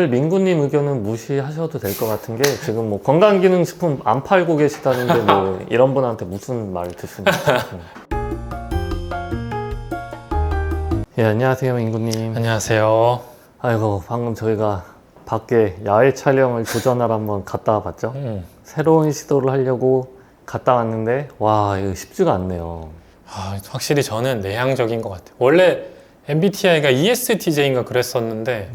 오늘 민구님 의견은 무시하셔도 될 것 같은 게 지금 뭐 건강기능식품 안 팔고 계시다는데 뭐 이런 분한테 무슨 말을 듣습니까? 음. 예, 안녕하세요, 민구님. 안녕하세요. 아이고, 방금 저희가 밖에 야외 촬영을 도전하러 한번 갔다 와봤죠? 음. 새로운 시도를 하려고 갔다 왔는데, 와, 이거 쉽지가 않네요. 아, 확실히 저는 내향적인 것 같아요. 원래 MBTI가 ESTJ인가 그랬었는데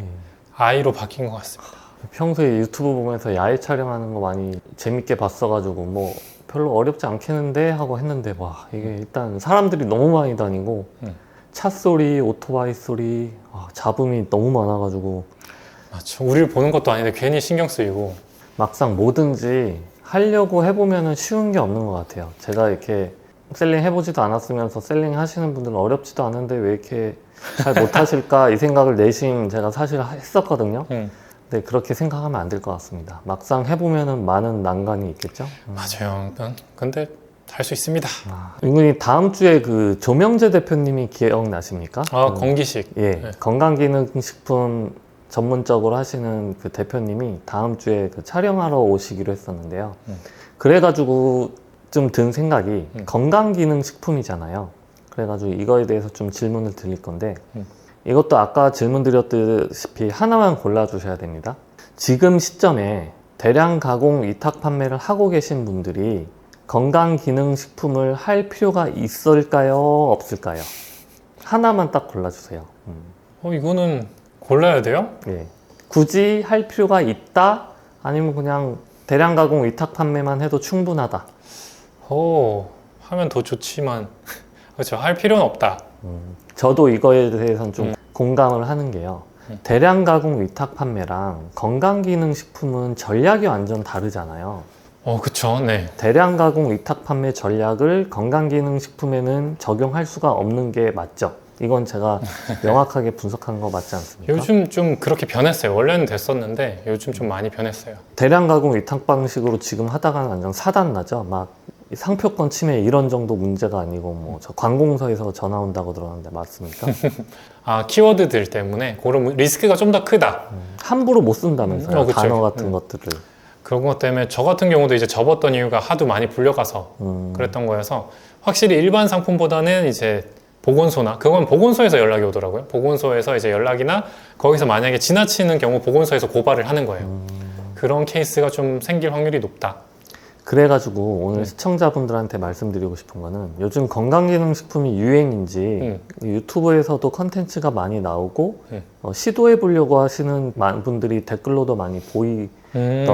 I로 바뀐 것 같습니다. 평소에 유튜브 보면서 야외 촬영하는 거 많이 재밌게 봤어가지고 뭐 별로 어렵지 않겠는데 하고 했는데 와 이게 일단 사람들이 너무 많이 다니고 음. 차 소리, 오토바이 소리, 아, 잡음이 너무 많아가지고 맞죠. 우리를 보는 것도 아닌데 괜히 신경 쓰이고. 막상 뭐든지 하려고 해보면은 쉬운 게 없는 것 같아요. 제가 이렇게 셀링 해보지도 않았으면서 셀링 하시는 분들은 어렵지도 않은데 왜 이렇게 잘 못하실까 이 생각을 내심 제가 사실 했었거든요. 음. 근데 그렇게 생각하면 안 될 것 같습니다. 막상 해보면은 많은 난관이 있겠죠. 음. 맞아요. 음, 근데 할 수 있습니다. 아, 은근히 다음 주에 그 조명재 대표님이 기억나십니까? 아, 음, 건기식. 예, 네. 건강기능식품 전문적으로 하시는 그 대표님이 다음 주에 그 촬영하러 오시기로 했었는데요. 음. 그래가지고 좀 든 생각이 음. 건강기능식품이잖아요. 그래가지고 이거에 대해서 좀 질문을 드릴 건데 음. 이것도 아까 질문 드렸듯이 하나만 골라주셔야 됩니다. 지금 시점에 대량 가공 위탁 판매를 하고 계신 분들이 건강기능식품을 할 필요가 있을까요? 없을까요? 하나만 딱 골라주세요. 음. 어, 이거는 골라야 돼요? 예. 굳이 할 필요가 있다? 아니면 그냥 대량 가공 위탁 판매만 해도 충분하다? 어, 하면 더 좋지만. 그렇죠. 할 필요는 없다. 저도 이거에 대해서는 좀 음. 공감을 하는 게요. 음. 대량 가공 위탁 판매랑 건강기능식품은 전략이 완전 다르잖아요. 어, 그쵸. 네. 대량 가공 위탁 판매 전략을 건강기능식품에는 적용할 수가 없는 게 맞죠. 이건 제가 명확하게 분석한 거 맞지 않습니까? 요즘 좀 그렇게 변했어요. 원래는 됐었는데 요즘 좀 많이 변했어요. 대량 가공 위탁 방식으로 지금 하다가는 완전 사단 나죠. 막이 상표권 침해 이런 정도 문제가 아니고 뭐 저 관공서에서 전화 온다고 들었는데 맞습니까? 아, 키워드들 때문에 그런 리스크가 좀 더 크다. 함부로 못 쓴다면서요. 어, 그쵸. 단어 같은 음. 것들을. 그런 것 때문에 저 같은 경우도 이제 접었던 이유가 하도 많이 불려가서 음, 그랬던 거여서 확실히 일반 상품보다는 이제 보건소나 그건 보건소에서 연락이 오더라고요. 보건소에서 이제 연락이나 거기서 만약에 지나치는 경우 보건소에서 고발을 하는 거예요. 음. 그런 케이스가 좀 생길 확률이 높다. 그래가지고 오늘 음. 시청자분들한테 말씀드리고 싶은 거는 요즘 건강기능식품이 유행인지 음. 유튜브에서도 컨텐츠가 많이 나오고 음. 어, 시도해 보려고 하시는 분들이 댓글로도 많이 보이 음.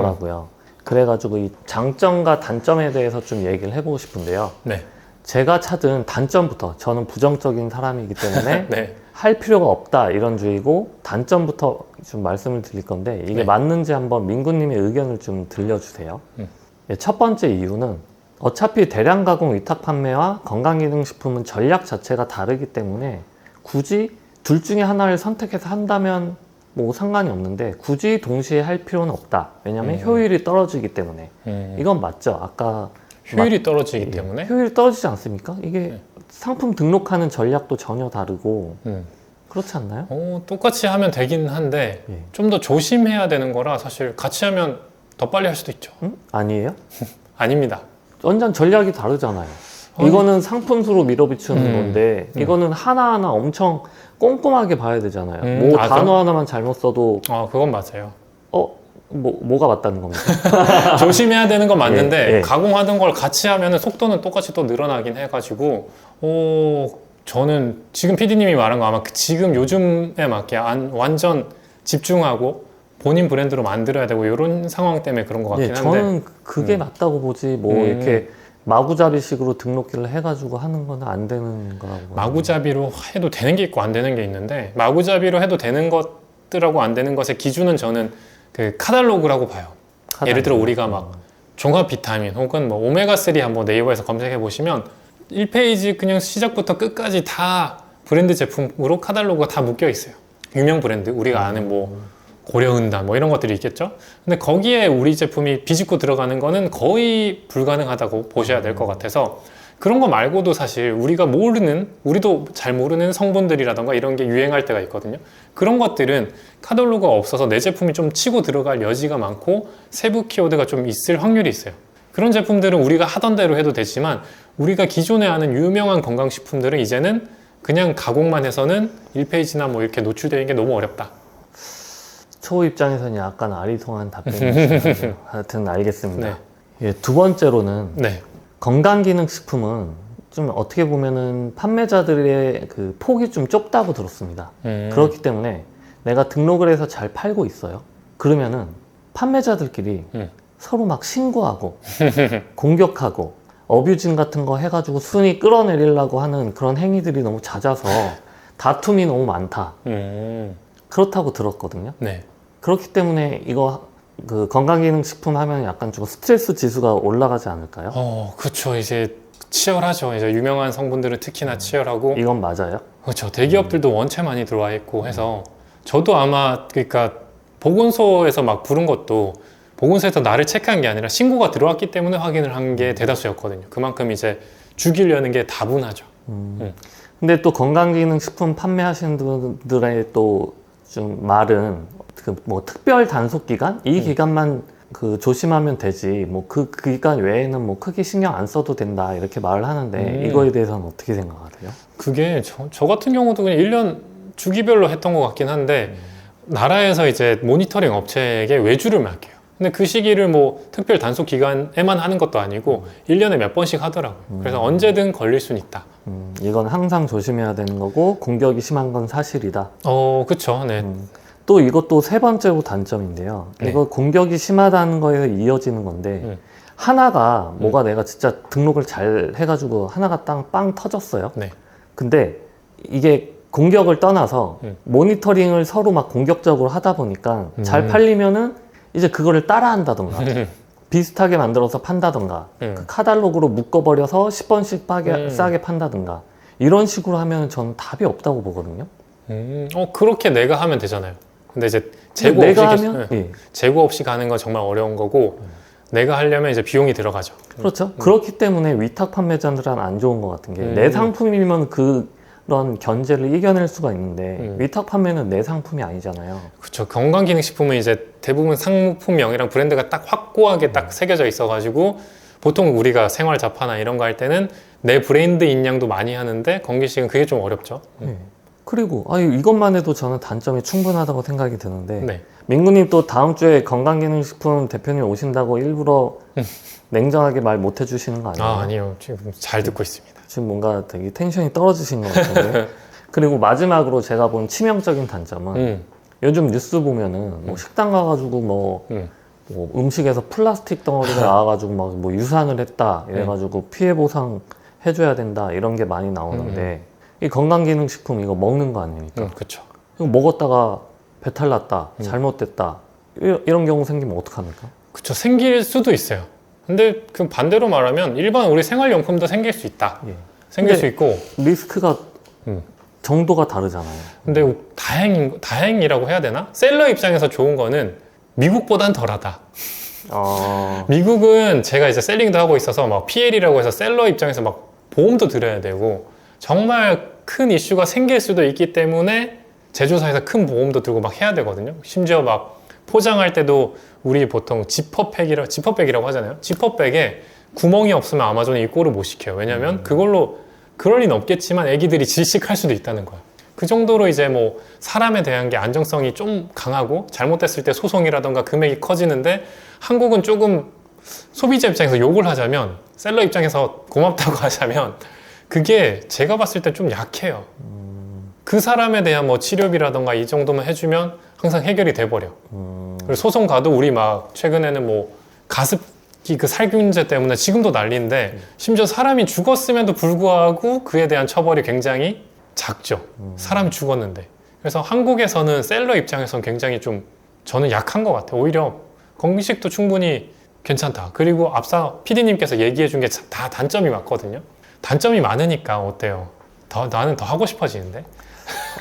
그래가지고 이 장점과 단점에 대해서 좀 얘기를 해보고 싶은데요. 네. 제가 찾은 단점부터 저는 부정적인 사람이기 때문에 네. 할 필요가 없다 이런 주의고 단점부터 좀 말씀을 드릴 건데 이게 네. 맞는지 한번 민구님의 의견을 좀 들려주세요. 음. 예, 첫 번째 이유는 어차피 대량 가공 위탁 판매와 건강기능식품은 전략 자체가 다르기 때문에 굳이 둘 중에 하나를 선택해서 한다면 뭐 상관이 없는데 굳이 동시에 할 필요는 없다. 왜냐하면 음. 효율이 떨어지기 때문에 음. 이건 맞죠. 아까 효율이 떨어지기 예, 때문에 효율이 떨어지지 않습니까? 이게 네. 상품 등록하는 전략도 전혀 다르고 음. 그렇지 않나요? 어, 똑같이 하면 되긴 한데 예. 좀더 조심해야 되는 거라 사실 같이 하면 더 빨리 할 수도 있죠. 응? 아니에요? 아닙니다. 완전 전략이 다르잖아요. 아니. 이거는 상품수로 밀어붙이는 음. 건데 음. 이거는 하나하나 엄청 꼼꼼하게 봐야 되잖아요. 음. 뭐 아, 단어? 하나만 잘못 써도 어, 그건 맞아요. 어? 뭐, 뭐가 맞다는 겁니까? 조심해야 되는 건 맞는데 예, 예. 가공하던 걸 같이 하면 속도는 똑같이 또 늘어나긴 해가지고 어, 저는 지금 PD님이 말한 거 아마 그 지금 요즘에 맞게 안, 완전 집중하고 본인 브랜드로 만들어야 되고 이런 상황 때문에 그런 것 같긴 예, 한데 저는 그게 음. 맞다고 보지 뭐 음. 이렇게 마구잡이식으로 등록기를 해가지고 하는 건 안 되는 거라고. 마구잡이로 해도 되는 게 있고 안 되는 게 있는데 마구잡이로 해도 되는 것들하고 안 되는 것의 기준은 저는 그 카달로그라고 봐요. 예를 들어 우리가 막 종합 비타민 혹은 뭐 오메가3 한번 네이버에서 검색해 보시면 1페이지 그냥 시작부터 끝까지 다 브랜드 제품으로 카달로그가 다 묶여 있어요. 유명 브랜드 우리가 아는 뭐 고려은단 뭐 이런 것들이 있겠죠. 근데 거기에 우리 제품이 비집고 들어가는 거는 거의 불가능하다고 보셔야 될 것 같아서 그런 거 말고도 사실 우리가 모르는 우리도 잘 모르는 성분들이라던가 이런 게 유행할 때가 있거든요. 그런 것들은 카탈로그가 없어서 내 제품이 좀 치고 들어갈 여지가 많고 세부 키워드가 좀 있을 확률이 있어요. 그런 제품들은 우리가 하던 대로 해도 되지만 우리가 기존에 아는 유명한 건강식품들은 이제는 그냥 가공만 해서는 1페이지나 뭐 이렇게 노출되는 게 너무 어렵다. 초 입장에서는 약간 아리송한 답변이시죠. 하여튼 알겠습니다. 네. 예, 두 번째로는 네. 건강기능식품은 좀 어떻게 보면은 판매자들의 그 폭이 좀 좁다고 들었습니다. 음. 그렇기 때문에 내가 등록을 해서 잘 팔고 있어요. 그러면은 판매자들끼리 음. 서로 막 신고하고 공격하고 어뷰징 같은 거 해가지고 순위 끌어내리려고 하는 그런 행위들이 너무 잦아서 다툼이 너무 많다. 음. 그렇다고 들었거든요. 네. 그렇기 때문에 이거 그 건강기능식품 하면 약간 좀 스트레스 지수가 올라가지 않을까요? 어, 그렇죠. 이제 치열하죠. 이제 유명한 성분들은 특히나 치열하고 이건 맞아요? 그렇죠. 대기업들도 원체 많이 들어와 있고 해서 저도 아마 그러니까 보건소에서 막 부른 것도 보건소에서 나를 체크한 게 아니라 신고가 들어왔기 때문에 확인을 한 게 대다수였거든요. 그만큼 이제 죽이려는 게 다분하죠. 근데 또 건강기능식품 판매하시는 분들의 또 좀 말은 그 뭐 특별 단속 기간 이 기간만 그 조심하면 되지 뭐 그 기간 외에는 뭐 크게 신경 안 써도 된다 이렇게 말을 하는데 음. 이거에 대해서는 어떻게 생각하세요? 그게 저, 저 같은 경우도 그냥 1년 주기별로 했던 것 같긴 한데 나라에서 이제 모니터링 업체에게 외주를 맡겨요. 근데 그 시기를 뭐 특별 단속 기간에만 하는 것도 아니고 1년에 몇 번씩 하더라고요. 그래서 언제든 걸릴 수는 있다. 음, 이건 항상 조심해야 되는 거고 공격이 심한 건 사실이다. 어, 그쵸. 네. 음. 또 이것도 세 번째로 단점인데요. 네. 이거 공격이 심하다는 거에서 이어지는 건데 음. 하나가 뭐가 내가 진짜 등록을 잘 해가지고 하나가 땅 빵 터졌어요. 네. 근데 이게 공격을 떠나서 음. 모니터링을 서로 막 공격적으로 하다 보니까 잘 음. 팔리면은 이제 그거를 따라한다던가 비슷하게 만들어서 판다던가 음. 그 카달로그로 묶어버려서 10번씩 빠게, 음. 싸게 판다던가 이런 식으로 하면 저는 답이 없다고 보거든요. 음, 어, 그렇게 내가 하면 되잖아요. 근데 이제 재고 내가 없이, 하면 네. 예. 재고 없이 가는 건 정말 어려운 거고 내가 하려면 이제 비용이 들어가죠. 그렇죠. 그렇기 때문에 위탁 판매자들은 안 좋은 것 같은 게 음. 내 상품이면 그 런 견제를 이겨낼 수가 있는데 음. 위탁 판매는 내 상품이 아니잖아요. 그렇죠. 건강기능식품은 이제 대부분 상품명이랑 브랜드가 딱 확고하게 딱 새겨져 있어가지고 보통 우리가 생활 잡화나 이런 거 할 때는 내 브랜드 인양도 많이 하는데 건기식은 그게 좀 어렵죠. 음. 예. 그리고 아유 이것만 해도 저는 단점이 충분하다고 생각이 드는데 네. 민구님 또 다음 주에 건강기능식품 대표님 오신다고 일부러 냉정하게 말 못 해주시는 거 아니에요? 아 아니요. 지금 잘 듣고 있습니다. 지금 뭔가 되게 텐션이 떨어지신 것 같은데 그리고 마지막으로 제가 본 치명적인 단점은 음, 요즘 뉴스 보면은 뭐 식당 가가지고 뭐, 음. 뭐 음식에서 플라스틱 덩어리가 나와가지고 막 뭐 유산을 했다 이래가지고 피해 보상 해줘야 된다 이런 게 많이 나오는데 이 건강기능식품 이거 먹는 거 아닙니까? 음, 그렇죠. 이거 먹었다가 배탈 났다 잘못됐다 이- 이런 경우 생기면 어떡합니까? 그렇죠. 생길 수도 있어요. 근데 그 반대로 말하면 일반 우리 생활용품도 생길 수 있다. 예. 생길 수 있고 리스크가 음. 정도가 다르잖아요. 근데 다행인 다행이라고 해야 되나? 셀러 입장에서 좋은 거는 미국보단 덜하다. 어... 미국은 제가 이제 셀링도 하고 있어서 막 PL이라고 해서 셀러 입장에서 막 보험도 들어야 되고 정말 큰 이슈가 생길 수도 있기 때문에 제조사에서 큰 보험도 들고 막 해야 되거든요. 심지어 막 포장할 때도 우리 보통 지퍼백이라 지퍼백이라고 하잖아요. 지퍼백에 구멍이 없으면 아마존이 이 꼴을 못 시켜요. 왜냐면 그걸로 그럴 리는 없겠지만 애기들이 질식할 수도 있다는 거야. 그 정도로 이제 뭐 사람에 대한 게 안정성이 좀 강하고 잘못됐을 때 소송이라던가 금액이 커지는데 한국은 조금 소비자 입장에서 욕을 하자면 셀러 입장에서 고맙다고 하자면 그게 제가 봤을 때 좀 약해요. 그 사람에 대한 뭐 치료비라던가 이 정도만 해주면 항상 해결이 돼버려. 음... 그리고 소송 가도 우리 막 최근에는 뭐 가습기 그 살균제 때문에 지금도 난리인데 심지어 사람이 죽었음에도 불구하고 그에 대한 처벌이 굉장히 작죠. 사람이 죽었는데. 그래서 한국에서는 셀러 입장에서는 굉장히 좀 저는 약한 것 같아요. 오히려 건기식도 충분히 괜찮다. 그리고 앞서 PD님께서 얘기해 준 게 다 단점이 맞거든요. 단점이 많으니까 어때요? 더, 나는 더 하고 싶어지는데?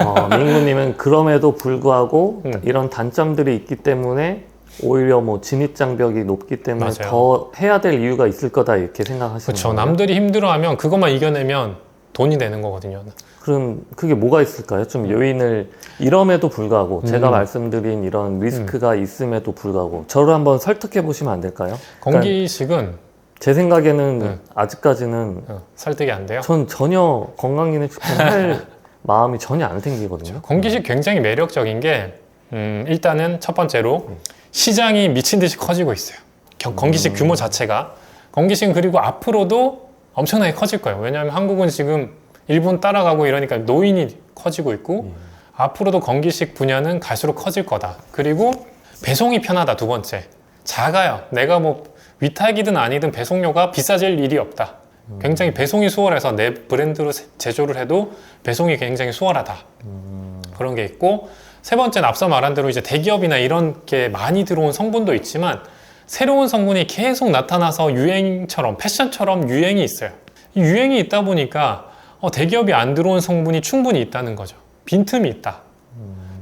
어, 민구님은 그럼에도 불구하고 음. 이런 단점들이 있기 때문에 오히려 뭐 진입 장벽이 높기 때문에 맞아요. 더 해야 될 이유가 있을 거다 이렇게 생각하시는 그렇죠. 거예요? 남들이 힘들어하면 그것만 이겨내면 돈이 되는 거거든요. 그럼 그게 뭐가 있을까요? 좀 요인을 이럼에도 불구하고 제가 음. 말씀드린 이런 리스크가 있음에도 불구하고 저를 한번 설득해 보시면 안 될까요? 건기식은 제 생각에는 네. 아직까지는 어, 설득이 안 돼요. 전 전혀 건강기능식품 할 마음이 전혀 안 생기거든요. 건기식 굉장히 매력적인 게 음, 일단은 첫 번째로 시장이 미친 듯이 커지고 있어요. 겨- 건기식 규모 자체가 건기식 그리고 앞으로도 엄청나게 커질 거예요. 왜냐하면 한국은 지금 일본 따라가고 이러니까 노인이 커지고 있고 앞으로도 건기식 분야는 갈수록 커질 거다. 그리고 배송이 편하다 두 번째. 작아요. 내가 뭐 위탁이든 아니든 배송료가 비싸질 일이 없다. 굉장히 배송이 수월해서 내 브랜드로 세- 제조를 해도 배송이 굉장히 수월하다. 그런 게 있고 세 번째는 앞서 말한 대로 이제 대기업이나 이런 게 많이 들어온 성분도 있지만 새로운 성분이 계속 나타나서 유행처럼 패션처럼 유행이 있어요. 이 유행이 있다 보니까 어, 대기업이 안 들어온 성분이 충분히 있다는 거죠. 빈틈이 있다.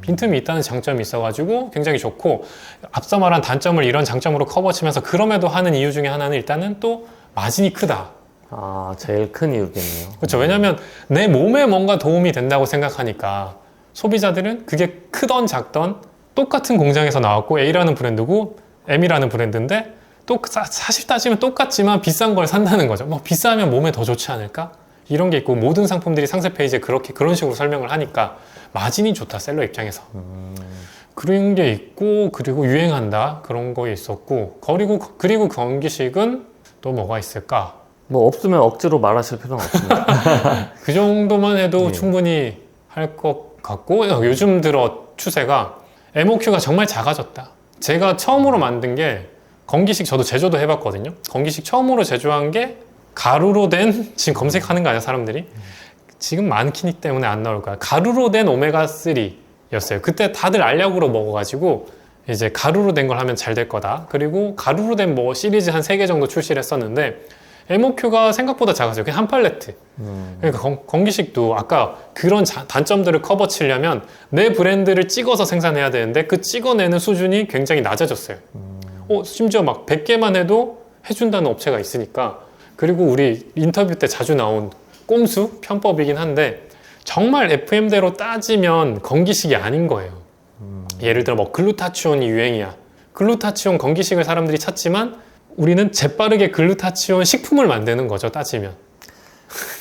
빈틈이 있다는 장점이 있어가지고 굉장히 좋고 앞서 말한 단점을 이런 장점으로 커버치면서 그럼에도 하는 이유 중에 하나는 일단은 또 마진이 크다. 아 제일 큰 이유겠네요. 그렇죠. 왜냐하면 내 몸에 뭔가 도움이 된다고 생각하니까 소비자들은 그게 크던 작던 똑같은 공장에서 나왔고 A라는 브랜드고 M이라는 브랜드인데 또 사- 사실 따지면 똑같지만 비싼 걸 산다는 거죠. 뭐 비싸면 몸에 더 좋지 않을까? 이런 게 있고 모든 상품들이 상세 페이지에 그렇게 그런 식으로 설명을 하니까 마진이 좋다 셀러 입장에서 그런 게 있고 그리고 유행한다 그런 거 있었고 그리고 그리고 건기식은 또 뭐가 있을까? 뭐 없으면 억지로 말하실 필요는 없습니다. 그 정도만 해도 네. 충분히 할 것 같고 요즘 들어 추세가 MOQ가 정말 작아졌다. 제가 처음으로 만든 게 건기식 저도 제조도 해봤거든요. 건기식 처음으로 제조한 게 가루로 된 지금 검색하는 거 아니야 사람들이? 지금 많기 때문에 안 나올 거야. 가루로 된 오메가 3였어요. 그때 다들 알약으로 먹어가지고 이제 가루로 된 걸 하면 잘 될 거다. 그리고 가루로 된 뭐 시리즈 한 세 개 정도 출시를 했었는데 MOQ가 생각보다 작았어요. 그냥 한 팔레트. 음, 그러니까 건, 건기식도 아까 그런 자- 단점들을 커버 치려면 내 브랜드를 찍어서 생산해야 되는데 그 찍어내는 수준이 굉장히 낮아졌어요. 어, 심지어 막 100개만 해도 해준다는 업체가 있으니까 그리고 우리 인터뷰 때 자주 나온 꼼수 편법이긴 한데 정말 FM대로 따지면 건기식이 아닌 거예요. 예를 들어 뭐 글루타치온이 유행이야. 글루타치온 건기식을 사람들이 찾지만 우리는 재빠르게 글루타치온 식품을 만드는 거죠 따지면.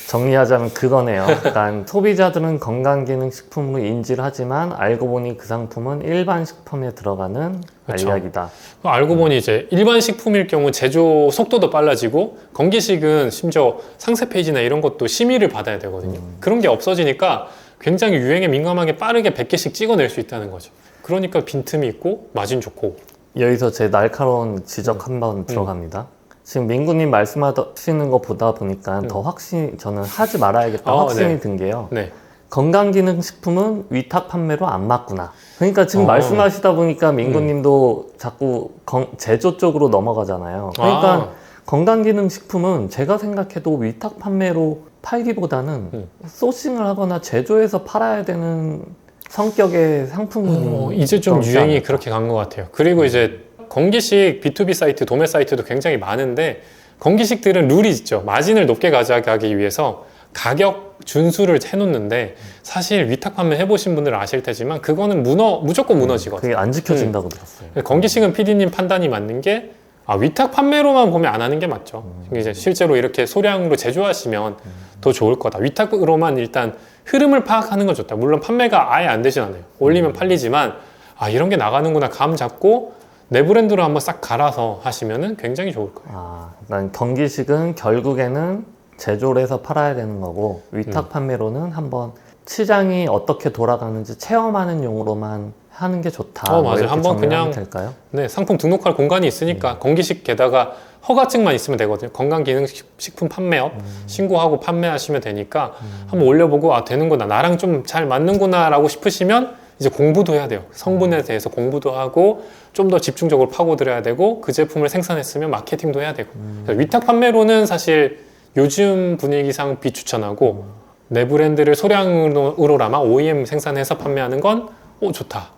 정리하자면 그거네요. 그러니까 소비자들은 건강기능식품으로 인지를 하지만 알고 보니 그 상품은 일반 식품에 들어가는 그렇죠. 알약이다. 알고 보니 이제 일반 식품일 경우 제조 속도도 빨라지고 건기식은 심지어 상세 페이지나 이런 것도 심의를 받아야 되거든요. 그런 게 없어지니까 굉장히 유행에 민감하게 빠르게 100개씩 찍어낼 수 있다는 거죠. 그러니까 빈틈이 있고 마진 좋고. 여기서 제 날카로운 지적 한번 들어갑니다. 지금 민구님 말씀하시는 거 보다 보니까 더 확신 저는 하지 말아야겠다 어, 확신이 네. 든 게요. 네. 건강기능식품은 위탁 판매로 안 맞구나. 그러니까 지금 어. 말씀하시다 보니까 민구님도 자꾸 건- 제조 쪽으로 넘어가잖아요. 그러니까 아, 건강기능식품은 제가 생각해도 위탁 판매로 팔기보다는 음. 소싱을 하거나 제조해서 팔아야 되는 성격의 상품이 어, 이제 좀 유행이 않을까. 그렇게 간 것 같아요. 그리고 이제 건기식 B2B 사이트, 도매 사이트도 굉장히 많은데 건기식들은 룰이 있죠. 마진을 높게 가져가기 위해서 가격 준수를 해놓는데 사실 위탁 판매 해보신 분들은 아실 테지만 그거는 무너 무조건 무너지거든요. 그게 안 지켜진다고 들었어요. 건기식은 PD님 판단이 맞는 게 아, 위탁 판매로만 보면 안 하는 게 맞죠. 이제 실제로 이렇게 소량으로 제조하시면 더 좋을 거다. 위탁으로만 일단 흐름을 파악하는 건 좋다. 물론 판매가 아예 안 되진 않아요. 올리면 팔리지만 아 이런 게 나가는구나 감 잡고 내 브랜드로 한번 싹 갈아서 하시면은 굉장히 좋을 거예요. 아, 난 경기식은 결국에는 제조를 해서 팔아야 되는 거고 위탁 음. 판매로는 한번 시장이 어떻게 돌아가는지 체험하는 용으로만 하는 게 좋다. 어, 뭐 맞아요. 한번 그냥 될까요? 네, 상품 등록할 공간이 있으니까 건기식 게다가 허가증만 있으면 되거든요. 건강기능식품 판매업 신고하고 판매하시면 되니까 한번 올려보고 아 되는구나 나랑 좀 잘 맞는구나라고 싶으시면 이제 공부도 해야 돼요. 성분에 대해서 공부도 하고 좀 더 집중적으로 파고들어야 되고 그 제품을 생산했으면 마케팅도 해야 되고 그래서 위탁 판매로는 사실 요즘 분위기상 비추천하고 내 브랜드를 소량으로나마 OEM 생산해서 판매하는 건 오, 좋다.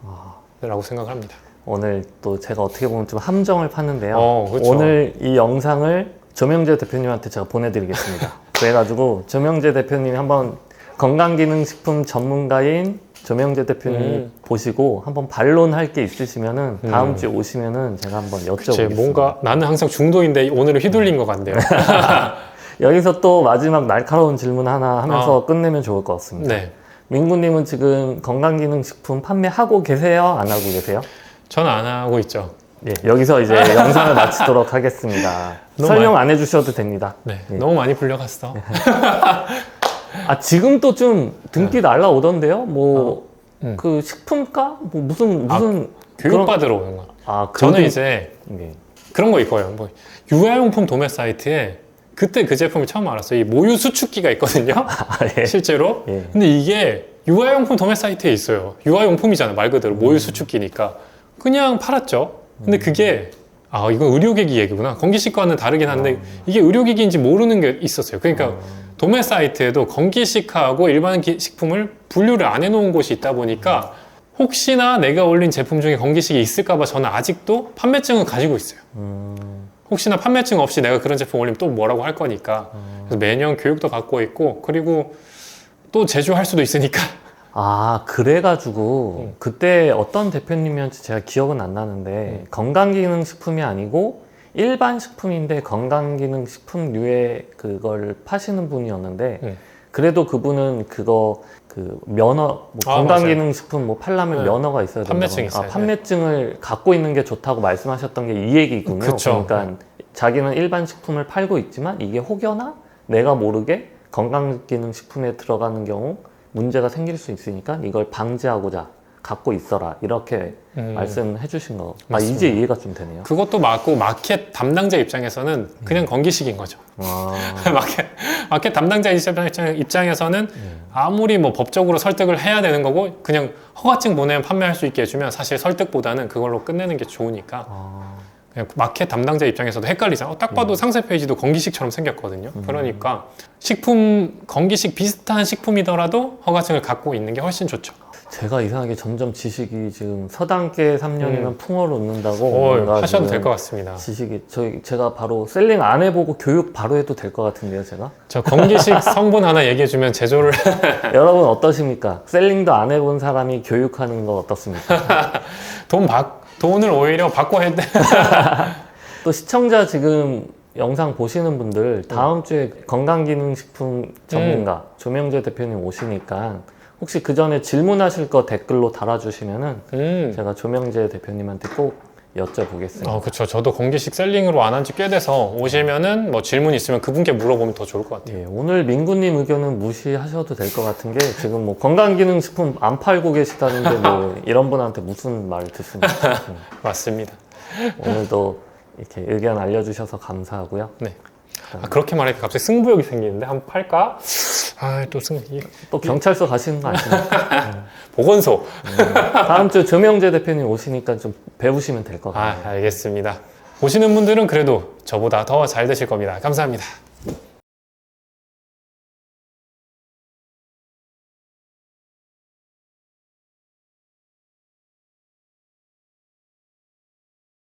라고 생각을 합니다. 오늘 또 제가 어떻게 보면 좀 함정을 팠는데요. 어, 그쵸. 오늘 이 영상을 조명재 대표님한테 제가 보내드리겠습니다. 그래가지고 조명재 대표님이 한번 건강기능식품 전문가인 조명재 대표님 음. 보시고 한번 반론할 게 있으시면은 다음 음. 주에 오시면은 제가 한번 제 여쭤보겠습니다. 뭔가 나는 항상 중도인데 오늘은 휘둘린 것 같네요. 여기서 또 마지막 날카로운 질문 하나 하면서 아. 끝내면 좋을 것 같습니다. 네. 민구님은 지금 건강기능식품 판매하고 계세요? 안 하고 계세요? 저는 안 하고 있죠. 예, 여기서 이제 영상을 마치도록 하겠습니다. 설명 안 해주셔도 됩니다. 네. 예. 너무 많이 불려갔어. 아 지금 또 좀 등기 날라오던데요? 뭐 음. 그 식품가 뭐 무슨 무슨 교육받으러 오는 거. 아 저는 그런 이제 게- 그런 거 있고요. 뭐 유아용품 도매 사이트에 그때 그 제품을 처음 알았어요. 이 모유 수축기가 있거든요. 아, 예. 실제로. 예. 근데 이게 유아용품 도매 사이트에 있어요. 유아용품이잖아 말 그대로 모유 수축기니까 그냥 팔았죠. 근데 그게 아 이건 의료기기 얘기구나. 건기식과는 다르긴 한데 이게 의료기기인지 모르는 게 있었어요. 그러니까 도매 사이트에도 건기식하고 일반 기- 식품을 분류를 안 해놓은 곳이 있다 보니까 혹시나 내가 올린 제품 중에 건기식이 있을까봐 저는 아직도 판매증은 가지고 있어요. 음, 혹시나 판매증 없이 내가 그런 제품 올리면 또 뭐라고 할 거니까 그래서 매년 교육도 받고 있고 그리고 또 제조할 수도 있으니까 아 그래가지고 음. 그때 어떤 대표님이었는지 제가 기억은 안 나는데 음. 건강기능식품이 아니고 일반 식품인데 건강기능식품류의 그걸 파시는 분이었는데 음. 그래도 그분은 그거 그 면허 뭐 아, 건강기능식품 뭐 팔려면 네. 면허가 있어야 된다고 판매증 아, 있어요. 네. 판매증을 갖고 있는 게 좋다고 말씀하셨던 게 이 얘기군요. 그쵸. 그러니까 자기는 일반 식품을 팔고 있지만 이게 혹여나 내가 모르게 건강기능식품에 들어가는 경우 문제가 생길 수 있으니까 이걸 방지하고자 갖고 있어라 이렇게 음. 말씀해 주신 거. 아 맞습니다. 이제 이해가 좀 되네요. 그것도 맞고 마켓 담당자 입장에서는 그냥 건기식인 거죠. 아, 마켓, 마켓 담당자 입장- 입장에서는 음. 아무리 뭐 법적으로 설득을 해야 되는 거고 그냥 허가증 보내면 판매할 수 있게 해주면 사실 설득보다는 그걸로 끝내는 게 좋으니까 아, 그냥 마켓 담당자 입장에서도 헷갈리잖아. 어, 딱 봐도 상세 페이지도 건기식처럼 생겼거든요. 그러니까 식품 건기식 비슷한 식품이더라도 허가증을 갖고 있는 게 훨씬 좋죠. 제가 이상하게 점점 지식이 지금 서당계 3년이면 풍어를 얻는다고 어, 하셔도 될 것 같습니다. 지식이 저희 제가 바로 셀링 안 해보고 교육 바로 해도 될 것 같은데요, 제가. 저 건기식 성분 하나 얘기해주면 제조를 여러분 어떠십니까? 셀링도 안 해본 사람이 교육하는 거 어떻습니까? 돈 받, 돈을 오히려 받고 돼. 또 시청자 지금 영상 보시는 분들 다음 주에 건강기능식품 전문가 조명재 대표님 오시니까 혹시 그 전에 질문하실 거 댓글로 달아주시면은 음. 제가 조명재 대표님한테 꼭 여쭤보겠습니다. 어, 그쵸. 저도 건기식 셀링으로 안 한 지 꽤 돼서 오시면은 뭐 질문 있으면 그분께 물어보면 더 좋을 것 같아요. 예, 오늘 민구님 의견은 무시하셔도 될 것 같은 게 지금 뭐 건강기능식품 안 팔고 계시다는데 뭐 이런 분한테 무슨 말 듣습니까? 음, 맞습니다. 오늘도 이렇게 의견 알려주셔서 감사하고요. 네. 아, 그렇게 말하니까 갑자기 승부욕이 생기는데 한번 팔까? 아, 또 승, 이- 또 경찰서 가시는 거 아십니까? 보건소. 다음 주 조명재 대표님 오시니까 좀 배우시면 될것 아, 같아요. 알겠습니다. 보시는 분들은 그래도 저보다 더 잘 되실 겁니다. 감사합니다.